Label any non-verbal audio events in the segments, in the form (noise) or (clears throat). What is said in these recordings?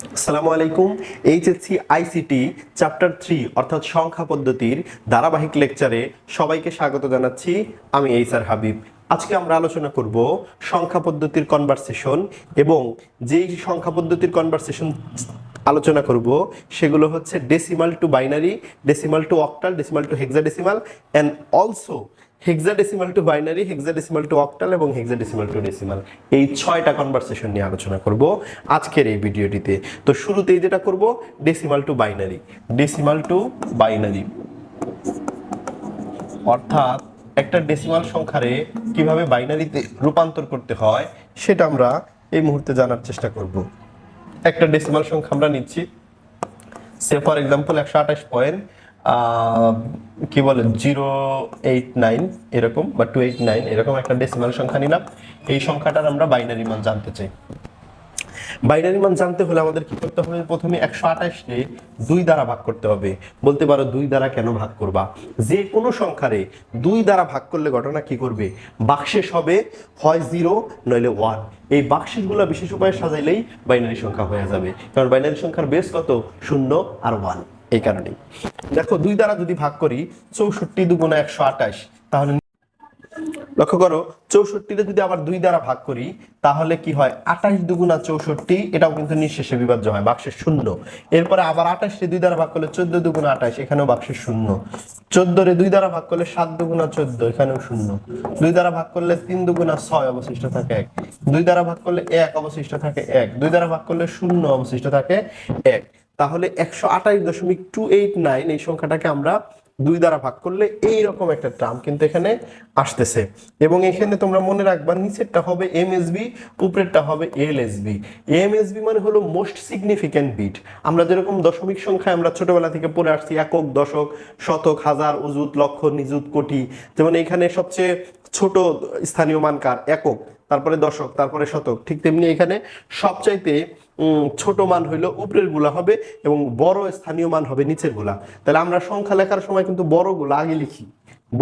আসসালামু আলাইকুম। HSC ICT chapter three অর্থাৎ সংখ্যা পদ্ধতির ধারাবাহিক লেকচারে সবাইকে স্বাগত জানাচ্ছি। আমি এইসার হাবিব। আজকে আমরা আলোচনা করব সংখ্যা পদ্ধতির কনভারসেশন এবং যেই সংখ্যা পদ্ধতির কনভারসেশন আলোচনা করব, সেগুলো হচ্ছে decimal to binary decimal to octal decimal to hexadecimal and also hexadecimal to binary hexadecimal to octal এবং হেক্সাডেসিমাল টু ডেসিমাল এই ছয়টা কনভারসেশন নিয়ে আলোচনা করব আজকের এই ভিডিওটিতে। তো শুরুতেই যেটা করব decimal to binary decimal to binary অর্থাৎ একটা ডেসিমাল সংখ্যারে কীভাবে বাইনারিতে রূপান্তর করতে হয়, সেটা আমরা এই মুহূর্তে জানার চেষ্টা করব। একটা ডেসিমাল সংখ্যা আমরা নিচ্ছি। সে ফর এক্সাম্পল একশো আঠাশ পয়েন্ট কি বলে জিরো এইট নাইন এরকম বা টু এইট নাইন এরকম একটা ডেসিমাল সংখ্যা নিলাম। এই সংখ্যাটার আমরা বাইনারি মান জানতে চাই। বাইনারি মান জানতে হলে আমাদের কি করতে হবে? প্রথমে একশো আঠাশকে দুই দ্বারা ভাগ করতে হবে। বলতে পারো দুই দ্বারা কেন ভাগ করবা? যে কোনো সংখ্যারে দুই দ্বারা ভাগ করলে ঘটনা কি করবে? বাক্সেস হবে হয় জিরো, নইলে ওয়ান। এই বাক্সেসগুলো বিশেষ উপায়ে সাজাইলেই বাইনারি সংখ্যা হয়ে যাবে। কারণ বাইনারি সংখ্যার বেস কত? শূন্য আর ওয়ান এই কারণেই। দেখো, দুই দ্বারা যদি ভাগ করি, চৌষট্টি দুগুণা একশো আঠাশ, তাহলে লক্ষ্য করো, চৌষট্টিতে যদি আবার দুই দ্বারা ভাগ করি, তাহলে কি হয়? আঠাশ দুগুণা চৌষট্টি, এটাও কিন্তু নিঃশেষে বিভাজ্য হয়, বাক্সের শূন্য। এরপরে আবার আঠাশে দুই দ্বারা ভাগ করলে চোদ্দ দুগুণা আঠাশ, এখানেও বাক্সের শূন্য। চোদ্দরে দুই দ্বারা ভাগ করলে সাত দুগুণা চোদ্দ, এখানেও শূন্য। দুই দ্বারা ভাগ করলে তিন দুগুণা ছয় অবশিষ্ট থাকে এক। দুই দ্বারা ভাগ করলে এক অবশিষ্ট থাকে এক। দুই দ্বারা ভাগ করলে শূন্য অবশিষ্ট থাকে এক। তাহলে একশো আঠাশ দশমিক টু এইট নাইন এই সংখ্যাটাকে আমরা দুই দ্বারা ভাগ করলে এই রকম একটা টার্ম কিন্তু এখানে আসতেছে। এবং এখানে তোমরা মনে রাখবা নিচেরটা হবে এমএসবি উপরেরটা হবে এলএসবি এমএসবি মানে হলো মোস্ট সিগনিফিক্যান্ট বিট আমরা যেরকম দশমিক সংখ্যায় আমরা ছোটবেলা থেকে পড়ে আসছি, একক, দশক, শতক, হাজার, অযুত, লক্ষ, নিযুত, কোটি। যেমন এখানে সবচেয়ে ছোট স্থানীয় মানকার, একক। তারপরে দশক, তারপরে শতক, ঠিক তেমনি এখানে সবচাইতে ছোট মান হইল উপরেরগুলা হবে এবং বড় স্থানীয় মান হবে নিচেরগুলা। তাহলে আমরা সংখ্যা লেখার সময় কিন্তু বড়গুলা আগে লিখি।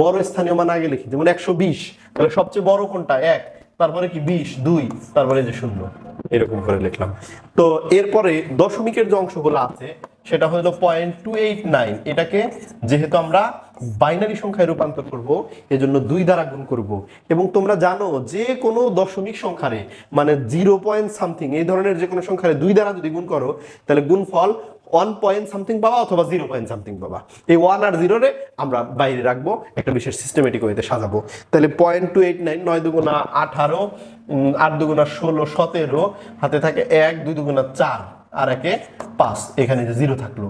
বড় স্থানীয় মান আগে লিখি, যেমন একশো বিশ, তাহলে সবচেয়ে বড় কোনটা? এক, তারপরে কি বিশ, দুই, তারপরে যে শূন্য। এরকম করে লিখলাম। তো এরপরে দশমিকের যে অংশগুলো আছে, সেটা হলো পয়েন্ট টু এইট নাইন এটাকে যেহেতু আমরা বাইনারি সংখ্যায় রূপান্তর করব, এজন্য দুই দ্বারা গুণ করব। এবং তোমরা জানো যে কোনো দশমিক সংখ্যারে মানে জিরো পয়েন্ট সামথিং, এই ধরনের যে কোনো সংখ্যারে দুই দ্বারা যদি গুণ করো, তাহলে গুণফল ওয়ান পয়েন্ট সামথিং পাবা অথবা জিরো পয়েন্ট সামথিং পাবা। এই ওয়ান আর জিরোরে আমরা বাইরে রাখব, একটা বিশেষ সিস্টেমেটিক ওয়েতে সাজাবো। তাহলে পয়েন্ট টু এইট নাইন, নয় দুগুণা আঠারো আট দুগুণা ষোলো, সতেরো, হাতে থাকে এক, দুই দুগুণা চার, আর একে পাঁচ, এখানে যে জিরো থাকল।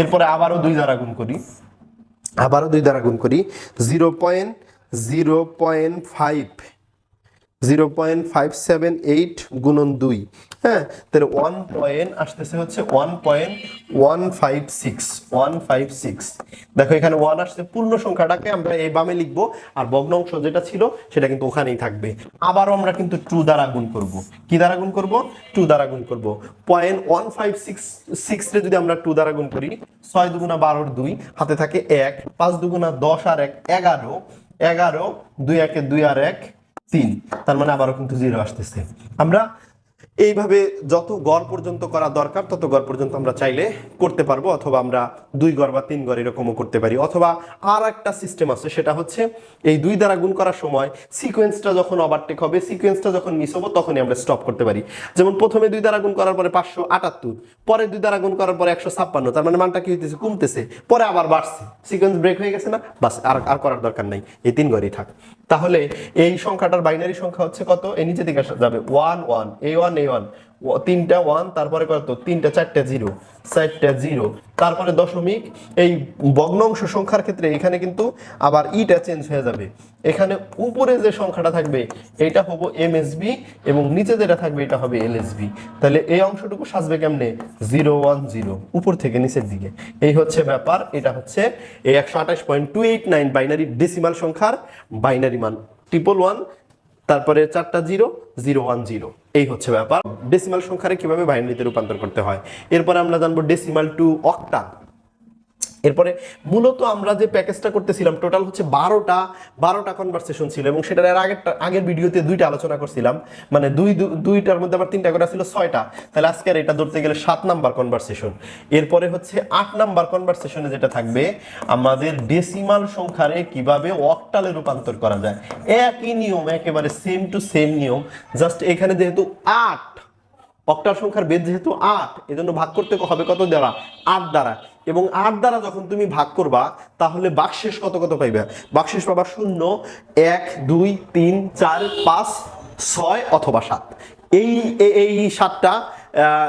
এরপরে আবারও দুই দ্বারা গুণ করি। আবারও দুই দ্বারা গুণ করি zero point zero point five. Zero point five seven eight গুণন দুই হ্যাঁ? তাহলে ওয়ান পয়েন্ট আসতেছে হচ্ছে one point one five six one five six দেখো, এখানে ওয়ান আসছে, পূর্ণ সংখ্যাটাকে আমরা এই বামে লিখব, আর ভগ্নাংশ যেটা ছিল, সেটা কিন্তু ওখানেই থাকবে। আবারও আমরা কিন্তু টু দ্বারা গুণ করব। কি দ্বারা গুণ করব? টু দ্বারা গুণ করব। পয়েন্ট ওয়ান ফাইভ সিক্স সিক্সে যদি আমরা টু দ্বারা গুণ করি, ছয় দুগুণা বারোর দুই, হাতে থাকে এক, পাঁচ দুগুণা দশ আর এক, এগারো এগারো, দুই একে দুই আর এক তিন, তার মানে আবারও কিন্তু জিরো আসতেছে। আমরা এইভাবে যত গড় পর্যন্ত করা দরকার, তত গড় পর্যন্ত আমরা চাইলে করতে পারব, অথবা আমরা দুই গড় বা তিন গড় এরকমও করতে পারি। অথবা আর একটা সিস্টেম আছে, সেটা হচ্ছে এই দুই দ্বারা গুণ করার সময় সিকোয়েন্সটা যখন ওভারটেক হবে সিকোয়েন্সটা যখন মিস হব, তখনই আমরা স্টপ করতে পারি। যেমন প্রথমে দুই দ্বারা গুণ করার পরে পাঁচশো আটাত্তর, পরে দুই দ্বারা গুণ করার পরে একশো ছাপ্পান্ন, তার মানে মানটা কি হইতেছে? কমতেছে। পরে আবার বাড়ছে। সিকোয়েন্স ব্রেক হয়ে গেছে না? বাস, আর আর করার দরকার নাই। এই তিন গড়ই থাক। তাহলে এই সংখ্যাটার বাইনারি সংখ্যা হচ্ছে কত? এই নিচে দিকে যাবে। ওয়ান ওয়ান এ ওয়ান এ ওয়ান তিনটা ওয়ান তারপরে কত তিনটা, চারটা জিরো চারটা জিরো তারপরে দশমিক, এই ভগ্নাংশ সংখ্যার ক্ষেত্রে এখানে কিন্তু আবার ইটা চেঞ্জ হয়ে যাবে। এখানে উপরে যে সংখ্যাটা থাকবে, এটা হব এমএসবি এবং নিচে যেটা থাকবে, এটা হবে এলএসবি তাহলে এই অংশটুকু সাজবে কেমনে? জিরো ওয়ান জিরো উপর থেকে নিচের দিকে। এই হচ্ছে ব্যাপার, এটা হচ্ছে এই একশো আঠাশ point two eight nine binary decimal সংখ্যার বাইনারি মান। ট্রিপল ওয়ান তারপরে চারটা জিরো জিরো ওয়ান জিরো এই হচ্ছে ব্যাপার। ডেসিমাল সংখ্যারে কীভাবে বাইনারিতে রূপান্তর করতে হয়? এরপর আমরা জানব ডেসিমাল টু অক্টা এরপরে মূলত আমরা যে প্যাকেজটা করতেছিলাম টোটাল হচ্ছে বারোটা বারোটা কনভারসেশন ছিল এবং সেটার এর আগের আগের ভিডিওতে দুইটা আলোচনা করছিলাম। মানে দুই দুইটার মধ্যে আবার তিনটা করে ছিল ছয়টা। তাহলে আজকে আর এটা ধরতে গেলে সাত নাম্বার কনভারসেশন এরপরে হচ্ছে আট নাম্বার কনভারসেশনে যেটা থাকবে, আমাদের ডেসিমাল সংখ্যারে কীভাবে অক্টালে রূপান্তর করা যায়। একই নিয়ম, একেবারে সেম টু সেম নিয়ম। জাস্ট এখানে যেহেতু আট অক্টাল সংখ্যার বেদ যেহেতু আট, এজন্য ভাগ করতে হবে কত দ্বারা? আট দ্বারা। এবং আট দ্বারা যখন তুমি ভাগ করবা, তাহলে বাকশেষ কত কত পাইবে? বাকশেষ পাবা শূন্য, এক, দুই, তিন, চার, পাঁচ, ছয় অথবা সাত। এই এই সাতটা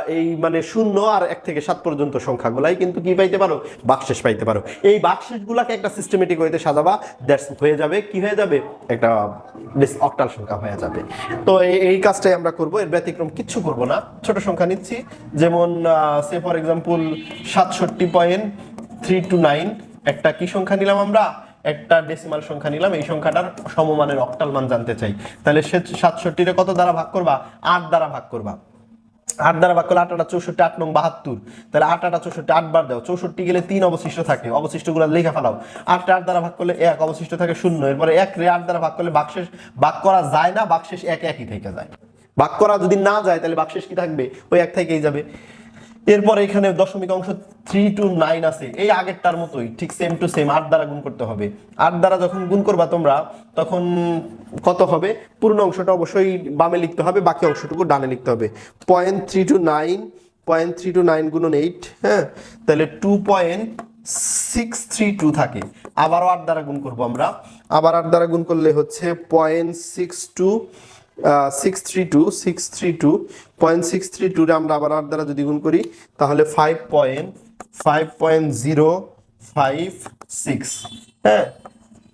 এই মানে শূন্য আর এক থেকে সাত পর্যন্ত সংখ্যাগুলাই কিন্তু কি পাইতে পারো? বাকশেষ পাইতে পারো। এই বাকশেষগুলাকে একটা সিস্টেমেটিক ওয়েতে সাজাবা দ্যাটস হয়ে যাবে। কি হয়ে যাবে? একটা অক্টাল সংখ্যা হয়ে যাবে। তো এই- কাজটাই আমরা করব, এর ব্যতিক্রম কিচ্ছু করব না। ছোট সংখ্যা নিচ্ছি। যেমন সে ফর এক্সাম্পল সাতষট্টি পয়েন্ট থ্রি টু নাইন একটা কি সংখ্যা নিলাম আমরা? একটা ডেসিমাল সংখ্যা নিলাম। এই সংখ্যাটার সমমানের অক্টাল মান জানতে চাই। তাহলে সে সাতষট্টিরে কত দ্বারা ভাগ করবা? আট দ্বারা ভাগ করবা। আট দ্বারা ভাগ করলে আট আটা চৌষট্টি, আট নং বাহাত্তর। তাহলে আট আটা চৌষট্টি, আট বার দাও। চৌষট্টি গেলে তিন অবশিষ্ট থাকে। অবশিষ্টগুলো লেখা ফেলাও। আটটা আট দ্বারা ভাগ করলে এক, অবশিষ্ট থাকে শূন্য। এরপরে এক রে আট দ্বারা ভাগ করলে বাকশেষ ভাগ করা যায় না বাকশেষ এক একই থেকে যায়। ভাগ করা যদি না যায়, তাহলে বাকশেষ কি থাকবে? ওই এক থেকেই যাবে। এরপর এখানে দশমিক অংশ থ্রি টু নাইন আছে। এই আগেরটার মতোই, ঠিক সেম টু সেম আট দ্বারা গুণ করতে হবে। আট দ্বারা যখন গুণ করবা তোমরা, তখন কত হবে? পূর্ণ অংশটা অবশ্যই বামে লিখতে হবে, বাকি অংশটুকু ডানে লিখতে হবে। Point three two nine point three two nine গুণন এইট হ্যাঁ? তাহলে two point six three two থাকে। আবারও আট দ্বারা গুণ করব আমরা। আবার আট দ্বারা গুণ করলে হচ্ছে point six two six three two six three two point six three টুরে আমরা আবার আট দ্বারা যদি গুণ করি, তাহলে five point five point zero five six হ্যাঁ?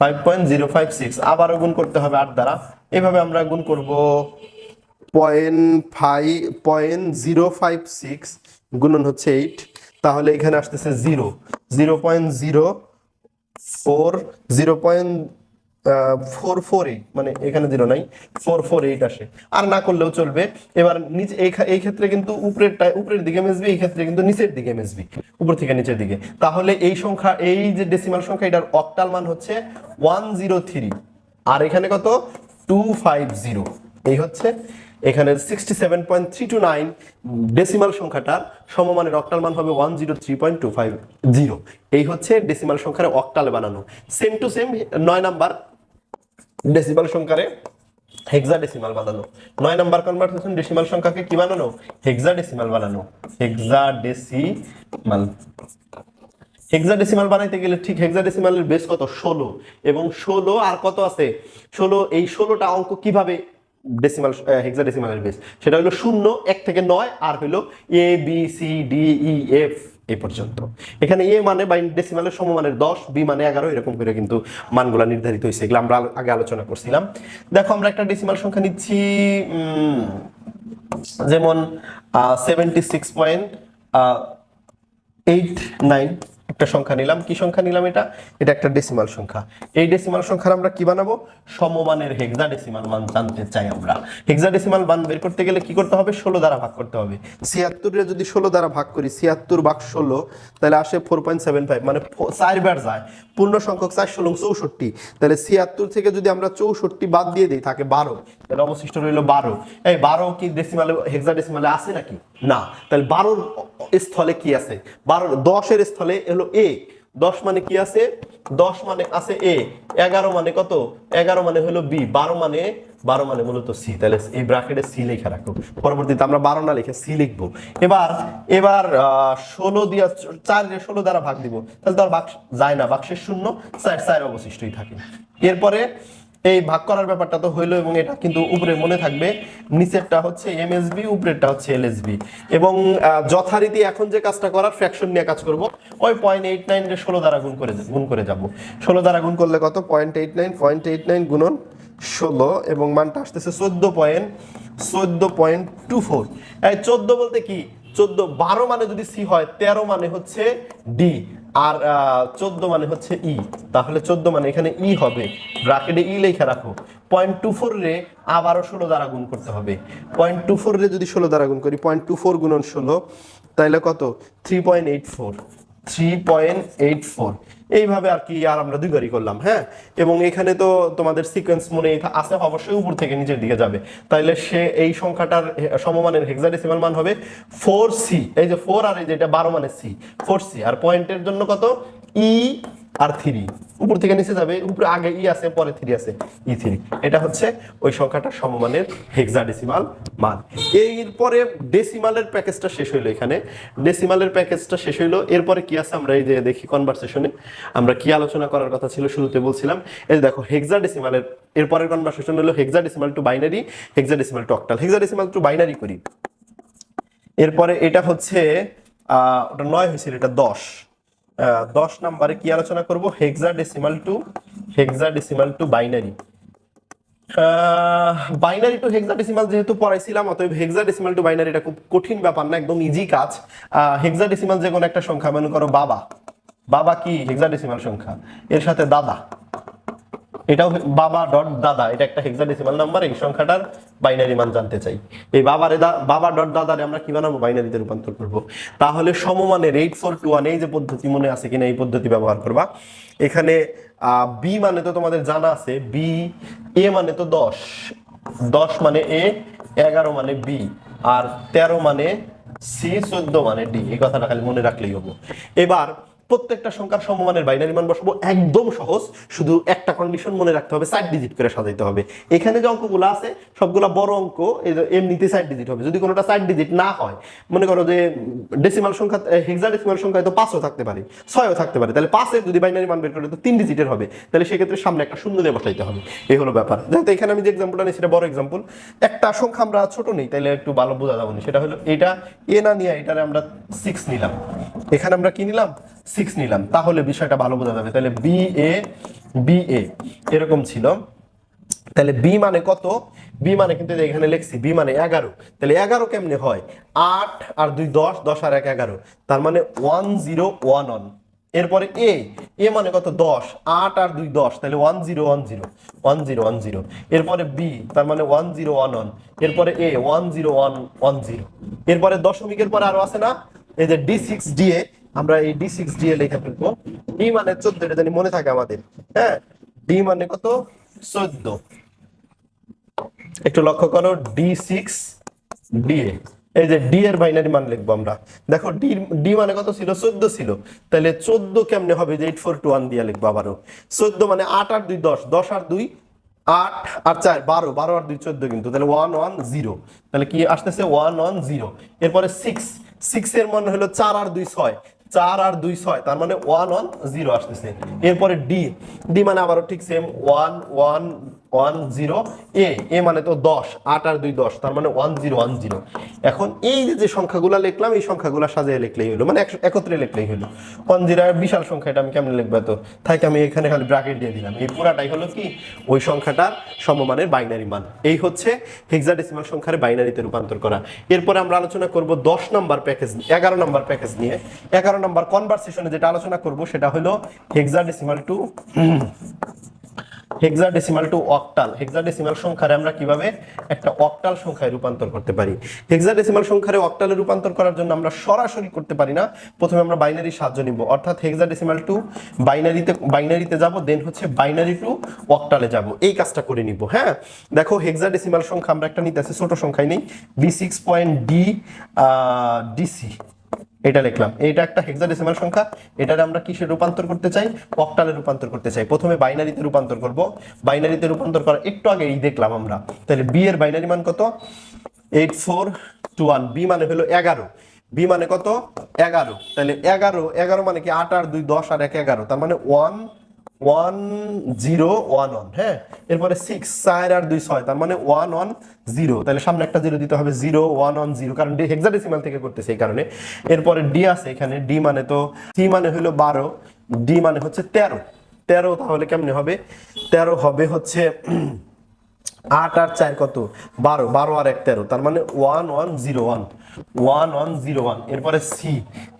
Five point zero five six আবারও গুণ করতে হবে আট দ্বারা। এভাবে আমরা গুণ করব point five point zero five six গুণন হচ্ছে এইট তাহলে এখানে আসতেছে zero zero point zero four zero point four four eight মানে এখানে জিরো নাই ফোর ফোর এইট আসে। আর না করলেও চলবে। এবার নিচে এই ক্ষেত্রে কিন্তু উপরেরটা উপরের দিকে মেসবি এই ক্ষেত্রে কিন্তু নিচের দিকে মেসবি উপর থেকে নিচের দিকে। তাহলে এই সংখ্যা, এই যে ডেসিমাল সংখ্যা, এটার অক্টাল মান হচ্ছে ওয়ান জিরো থ্রি আর এখানে কত? টু ফাইভ জিরো এই হচ্ছে এখানে sixty seven point three two nine decimal সংখ্যাটার সমমানের অক্টাল মান হবে one zero three point two five zero এই হচ্ছে ডেসিমাল সংখ্যার অক্টালে বানানো। সেম টু সেম নয় নাম্বার ডেসিমাল সংখ্যারে হেক্সা ডেসিমাল বানানো। নয় নাম্বার কনভার্সেশন ডেসিমাল সংখ্যাকে কি বানানো? হেক্সা ডেসিমাল বানানো। হেক্সা ডেসিমাল হেক্সাডেসিমাল বানাইতে গেলে ঠিক হেক্সাডেসিমালের বেস কত? ষোলো। এবং ষোলো আর কত আছে? ষোলো, এই ষোলোটা অঙ্ক কীভাবে ডেসিমাল হেক্সাডেসিমালের বেস সেটা হলো শূন্য, এক থেকে নয়, আর হলো A B C D E F এই পর্যন্ত। এখানে এ মানে বা ডেসিমালের সমমানের দশ, বি মানে এগারো, এরকম করে কিন্তু মানগুলা নির্ধারিত হয়েছে। এগুলো আমরা আগে আলোচনা করছিলাম। দেখো, আমরা একটা ডেসিমাল সংখ্যা নিচ্ছি যেমন seventy six point eight nine একটা সংখ্যা নিলাম। কি সংখ্যা নিলাম এটা? এটা একটা ডেসিমাল সংখ্যা। এই ডেসিমাল সংখ্যার আমরা কি বানাবো? সমমানের হেক্সা ডেসিমাল মান জানতে চাই আমরা। হেক্সা ডেসিমাল মান বের করতে গেলে কি করতে হবে? ষোলো দ্বারা ভাগ করতে হবে। ছিয়াত্তরে যদি ষোলো দ্বারা ভাগ করি, ছিয়াত্তর ভাগ ষোলো, তাহলে আসে ফোর পয়েন্ট সেভেন ফাইভ মানে চারবার যায়। পূর্ণ সংখ্যক চার, ষোলো, চৌষট্টি। তাহলে ছিয়াত্তর থেকে যদি আমরা চৌষট্টি বাদ দিয়ে দিই, থাকে বারো। তাহলে অবশিষ্ট রইল বারো। এই বারো কি ডেসিমালে হেক্সা ডেসিমালে আছে নাকি? না। তাহলে বারোর স্থলে কি আছে? বারো দশের স্থলে হলো এ। দশ মানে কি আছে? দশ মানে আছে এ। এগারো মানে কত? এগারো মানে হলো বি। বারো মানে বারো মানে মূলত সি। তাহলে এই ব্রাকেটে সি লেখা রাখো। পরবর্তীতে আমরা বারো না লিখে সি লিখব। এবার এবার ষোলো দিয়া চার ষোলো দ্বারা ভাগ দিব। তাহলে তো আর বাক্স যায় না। বাক্সের শূন্য, চার চার অবশিষ্টই থাকে। এরপরে এই ভাগ করার ব্যাপারটা তো হইল এবং এটা কিন্তু উপরে মনে থাকবে। নিচেরটা হচ্ছে এমএসবি উপরেরটা হচ্ছে এলএসবি এবং যথারীতি এখন যে কাজটা করার ফ্র্যাকশন নিয়ে কাজ করব, ওই পয়েন্ট এইট নাইন ষোলো দ্বারা গুণ করে গুণ করে যাব। ষোলো দ্বারা গুণ করলে কত? Point eight nine point eight nine গুণন ষোলো এবং মানটা আসতেছে চোদ্দ পয়েন্ট চোদ্দ পয়েন্ট টু ফোর এই চোদ্দ বলতে কি? চোদ্দ বারো মানে যদি সি হয়, তেরো মানে হচ্ছে ডি। আর চোদ্দ মানে হচ্ছে ই। তাহলে চোদ্দ মানে এখানে ই হবে। ব্রাকেটে ই লেখা রাখো। পয়েন্ট টু ফোর রে আবারও ষোলো দ্বারা গুণ করতে হবে। পয়েন্ট টু ফোর রে যদি ষোলো দ্বারা গুণ করি, পয়েন্ট টু ফোর গুণন ষোলো তাহলে কত? Three point eight four. Three point eight four এইভাবে আর কি আর আমরা দুইবারই করলাম হ্যাঁ? এবং এখানে তো তোমাদের সিকোয়েন্স মনে আছে, অবশ্যই উপর থেকে নিচের দিকে যাবে। তাইলে সে এই সংখ্যাটার সমমানের হেক্সাডেসিমাল মান হবে ফোর সি এই যে ফোর আর এই যেটা বারো মানে সি ফোর সি আর পয়েন্টের জন্য কত? ই আর থ্রি। উপর থেকে নিচে যাবে, উপরে আগে ই আছে, পরে থ্রি আছে, ই থ্রি। এটা হচ্ছে ওই সংখ্যাটা সমমানের হেক্সাডেসিমাল মান। এরপরে ডেসিমালের প্যাকেজটা শেষ হইল এখানে। ডেসিমালের প্যাকেজটা শেষ হইল। এরপরে কি আছে? আমরা এই যে দেখি কনভারসেশনে আমরা কি আলোচনা করার কথা ছিল শুরুতে বলছিলাম। এই দেখো হেক্সাডেসিমালের এরপরের কনভারসেশন হলো hexadecimal to binary hexadecimal to octal hexadecimal to binary করি। এরপরে এটা হচ্ছে ওটা নয় হয়েছিল, এটা দশ। দশ নাম্বারে কি আলোচনা করব? Hexadecimal to hexadecimal to binary binary to hexadecimal যেহেতু পড়াইছিলাম, অতএব হেক্সা ডেসিমাল টু বাইনারি এটা খুব কঠিন ব্যাপার না, একদম ইজি কাজ। হেক্সা ডেসিমাল যে কোনো একটা সংখ্যা, মনে করো বাবা। বাবা কি? হেক্সা ডেসিমাল সংখ্যা। এর সাথে দাদা। এটাও বাবা ডট দাদা, এটা একটা হেক্সাডেসিমাল নাম্বার এই সংখ্যাটার বাইনারি মান জানতে চাই। এই বাবারে বাবা ডট দাদারে আমরা কি বানাবো? বাইনারিতে রূপান্তর করব। তাহলে সমমানের এইট ফোর টু ওয়ান এই যে পদ্ধতি মনে আছে কিনা, এই পদ্ধতি ব্যবহার করবা। এখানে বি মানে তো তোমাদের জানা আছে বি এ মানে তো দশ। দশ মানে এ এগারো মানে বি আর তেরো মানে সি চোদ্দ মানে ডি এই কথাটা খালি মনে রাখলেই হব। এবার প্রত্যেকটা সংখ্যার সমমানের বাইনারি মান বসাবো। একদম সহজ, শুধু একটা কন্ডিশন মনে রাখতে হবে সাইড ডিজিট করে সাজাইতে হবে। এখানে যে অঙ্কগুলো আছে, সবগুলা বড় অঙ্ক এমনিতে সাইড ডিজিট হবে। যদি কোনোটা সাইড ডিজিট না হয়, মনে করো যে ডেসিমাল সংখ্যা হেক্সা ডেসিমাল সংখ্যায় তো পাঁচও থাকতে পারে, ছয়ও থাকতে পারে। তাহলে পাঁচের যদি বাইনারি মান বের করে, তো তিন ডিজিটের হবে। তাহলে সেক্ষেত্রে সামনে একটা শূন্য দিয়ে বসাইতে হবে। এই হলো ব্যাপার। যেহেতু এখানে আমি যে এক্সাম্পলটা নিই সেটা বড় এক্সাম্পল একটা সংখ্যা আমরা ছোট নেই তাহলে একটু ভালো বোঝা যাবে সেটা হলো এটা, এ না নিয়ে এটারে আমরা সিক্স নিলাম। এখানে আমরা কি নিলাম? সিক্স নিলাম। তাহলে বিষয়টা ভালো বোঝা যাবে। তাহলে বি এ বি এ এরকম ছিল। তাহলে বি মানে কত? বি মানে কিন্তু এখানে লিখছি বি মানে এগারো। তাহলে এগারো কেমনে হয়? আট আর দুই দশ দশ আর এক এগারো। তার মানে ওয়ান জিরো ওয়ান অন এরপরে এ এ মানে কত? দশ। আট আর দুই দশ। তাহলে one zero one zero one zero one zero এরপরে বি তার মানে ওয়ান জিরো ওয়ান ওয়ান এরপরে A one zero one one zero এরপরে দশমিকের পরে আরও আছে না? এই যে ডি সিক্স ডি এ আমরা এই ডি সিক্স এ লিখে ফেলব। ডি মানে চোদ্দ, এটা জানি মনে থাকে আমাদের। হ্যাঁ? ডি মানে কত? চোদ্দ। একটু লক্ষ্য করো ডি সিক্স ডি এই যে ডি এর বাইনারি মান লিখব আমরা। দেখো ডি ডি মানে কত ছিল? চোদ্দ ছিল। তাহলে চোদ্দ কেমনে হবে? যে এইট ফোর টু ওয়ান দিয়ে লিখব আবারও। চোদ্দ মানে আট আর দুই দশ। দশ আর দুই, আট আর চার, বারো। বারো আর দুই, চোদ্দ কিন্তু। তাহলে ওয়ান ওয়ান জিরো তাহলে কি আসতেছে? ওয়ান ওয়ান জিরো এরপরে সিক্স সিক্স এর মান হলো চার আর দুই, ছয়। চার আর দুই ছয়, তার মানে ওয়ান ওয়ান জিরো আসতেছে। এরপরে ডি ডি মানে আবারও ঠিক same one one one zero A A মানে তো দশ, আট আর দুই দশ, তার মানে ওয়ান জিরো ওয়ান জিরো এখন এই যে সংখ্যাগুলো লিখলাম, এই সংখ্যাগুলো সাজিয়ে লিখলেই হলো মানে এক- একত্রে লিখলেই হলো। ওয়ান জিরো বিশাল সংখ্যা, এটা আমি কেমন লিখব তো তাই আমি এখানে খালি ব্র্যাকেট দিয়ে দিলাম। এই পুরাটাই হলো কি? ওই সংখ্যাটার সমমানের বাইনারি মান। এই হচ্ছে হেক্সাডেসিমাল সংখ্যার বাইনারিতে রূপান্তর করা। এরপরে আমরা আলোচনা করব দশ নাম্বার প্যাকেজ এগারো নাম্বার প্যাকেজ নিয়ে। এগারো নাম্বার কনভারসেশনে যেটা আলোচনা করব, সেটা হলো hexadecimal to hexadecimal to octal hexadecimal সংখ্যারে আমরা কীভাবে একটা অক্টাল সংখ্যায় রূপান্তর করতে পারি? হেক্সাডেসিমাল সংখ্যারে অক্টালে রূপান্তর করার জন্য আমরা সরাসরি করতে পারি না। প্রথমে আমরা বাইনারি সাহায্য নিব। অর্থাৎ হেক্সাডেসিমাল টু বাইনারিতে বাইনারিতে যাব দেন হচ্ছে বাইনারি টু অক্টালে যাব। এই কাজটা করে নিব হ্যাঁ? দেখো হেক্সাডেসিমাল সংখ্যা আমরা একটা নিতে ছোট সংখ্যায় নেই। B six point D D C এটা লিখলাম। এটা একটা হেক্সাডেসিমাল সংখ্যা। এটারে আমরা কিসে রূপান্তর করতে চাই? অক্টালে রূপান্তর করতে চাই। প্রথমে বাইনারিতে রূপান্তর করব। বাইনারিতে রূপান্তর করা একটু আগে এই দেখলাম আমরা। তাহলে বি এর বাইনারি মান কত? Eight four two one B মানে হলো এগারো। বি মানে কত? এগারো। তাহলে এগারো এগারো মানে কি আট আর দুই, দশ আর এক, এগারো। তার মানে one one zero one one হ্যাঁ? এরপরে সিক্স চার আর দুই ছয়, তার মানে ওয়ান ওয়ান জিরো তাহলে সামনে একটা জিরো দিতে হবে জিরো ওয়ান ওয়ান জিরো কারণ হেক্সাডেসিমাল থেকে করতেছে এই কারণে। এরপরে ডি আছে এখানে ডি মানে তো সি মানে হলো বারো ডি মানে হচ্ছে তেরো। তেরো তাহলে কেমনে হবে? তেরো হবে হচ্ছে (clears throat) আট আর চার কত? বারো বারো আর এক তেরো, তার মানে one one zero one one one zero one এরপরে সি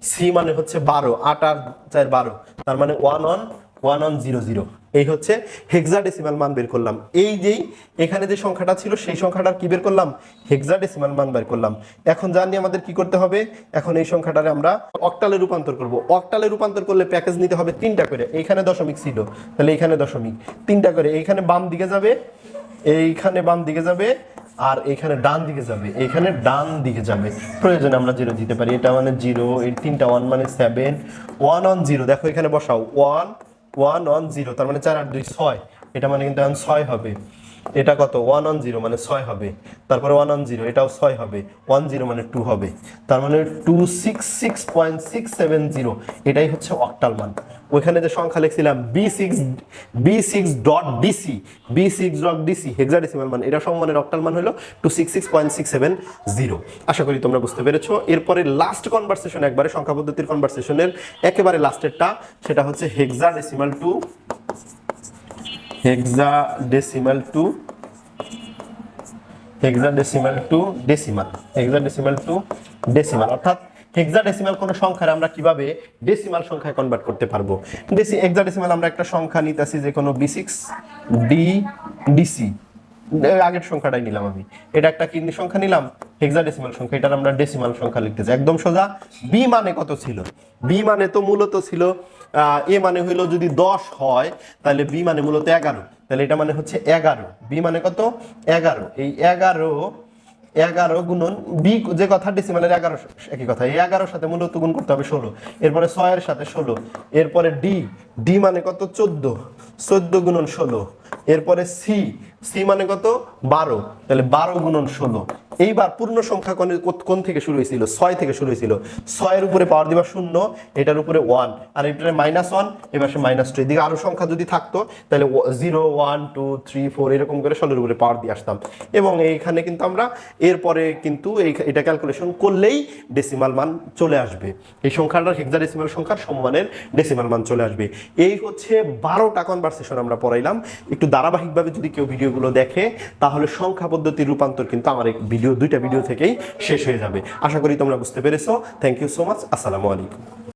সি মানে হচ্ছে বারো, আট আর চার বারো, তার মানে one one one one zero zero. এই হচ্ছে হেক্সাডেসিমাল মান বের করলাম। এই যেই এখানে যে সংখ্যাটা ছিল, সেই সংখ্যাটার কি বের করলাম? হেক্সাডেসিমাল মান বের করলাম। এখন জানি আমাদের কি করতে হবে? এখন এই সংখ্যাটারে আমরা অক্টালে রূপান্তর করব। অক্টালে রূপান্তর করলে প্যাকেজ নিতে হবে তিনটা করে। এইখানে দশমিক ছিল। তাহলে এইখানে দশমিক। তিনটা করে। এইখানে বাম দিকে যাবে, এইখানে বাম দিকে যাবে, আর এখানে ডান দিকে যাবে। এখানে ডান দিকে যাবে। প্রয়োজনে আমরা জিরো দিতে পারি। এটা মানে জিরো এই তিনটা ওয়ান মানে সেভেন ওয়ান ওয়ান জিরো। দেখো এখানে বসাও। ওয়ান ওয়ান ওয়ান জিরো, তার মানে চার আট দুই ছয়। এটা মানে কিন্তু এখন ছয় হবে। এটা কত? ওয়ান অন জিরো মানে ছয় হবে। তারপরে ওয়ান অন জিরো এটাও ছয় হবে। ওয়ান জিরো মানে টু হবে। তার মানে two six six point six seven zero এটাই হচ্ছে অক্টাল মান। ওইখানে যে সংখ্যা লিখছিলাম B six B six dot D C B six dot D C hexadecimal মান, এটা সম্মানের অক্টাল মান হলো two six six point six seven zero আশা করি তোমরা বুঝতে পেরেছ। এরপরে লাস্ট কনভারসেশন একবারে সংখ্যা পদ্ধতির কনভারসেশনের একেবারে লাস্টেরটা সেটা হচ্ছে hexadecimal to hexadecimal to hexadecimal to decimal hexadecimal to decimal অর্থাৎ হেক্সাডেসিমাল কোনো সংখ্যার আমরা কীভাবে ডেসিমাল সংখ্যায় কনভার্ট করতে পারব? ডেসি হেক্সাডেসিমাল আমরা একটা সংখ্যা নিতেছি যে কোনো বি সিক্স ডি ডিসি আগের সংখ্যাটাই নিলাম আমি। এটা একটা কি সংখ্যা নিলাম? হেক্সাডেসিমাল সংখ্যা, এটার আমরা ডেসিমাল সংখ্যা লিখতেছি। একদম সোজা বি মানে কত ছিল? বি মানে তো মূলত ছিল এ মানে হইল যদি দশ হয়, তাহলে বি মানে মূলত এগারো। তাহলে এটা মানে হচ্ছে এগারো। বি মানে কত? এগারো। এই এগারো এগারো গুণন বি যে কথা ডেসিমালের এগারো একই কথা। এই এগারোর সাথে মূলত গুণ করতে হবে ষোলো। এরপরে ছয়ের সাথে ষোলো। এরপরে ডি ডি মানে কত? চোদ্দ। চোদ্দ গুণন ষোলো। এরপরে সি সি মানে কত? বারো। তাহলে বারো গুণন ষোলো। এইবার পূর্ণ সংখ্যা কোন থেকে শুরু হয়েছিল? ছয় থেকে শুরু হয়েছিল। ছয়ের উপরে পাওয়ার দিবা শূন্য, এটার উপরে ওয়ান। আর এটার মাইনাস ওয়ান এবার সে মাইনাস টু এদিকে আরও সংখ্যা যদি থাকতো, তাহলে zero one two three four এরকম করে ষোলোর উপরে পাওয়ার দিয়ে আসতাম। এবং এইখানে কিন্তু আমরা এরপরে কিন্তু এটা ক্যালকুলেশন করলেই ডেসিমাল মান চলে আসবে। এই সংখ্যাটার হেক্সাডেসিমাল সংখ্যার সম্মানের ডেসিমাল মান চলে আসবে। এই হচ্ছে বারোটা কনভারসেশন আমরা পড়াইলাম। একটু ধারাবাহিকভাবে যদি কেউ ভিডিওগুলো দেখে, তাহলে সংখ্যা পদ্ধতির রূপান্তর কিন্তু আমার এই ভিডিও, দুইটা ভিডিও থেকেই শেষ হয়ে যাবে। আশা করি তোমরা বুঝতে পেরেছ। থ্যাংক ইউ সো মাচ আসসালামু আলাইকুম।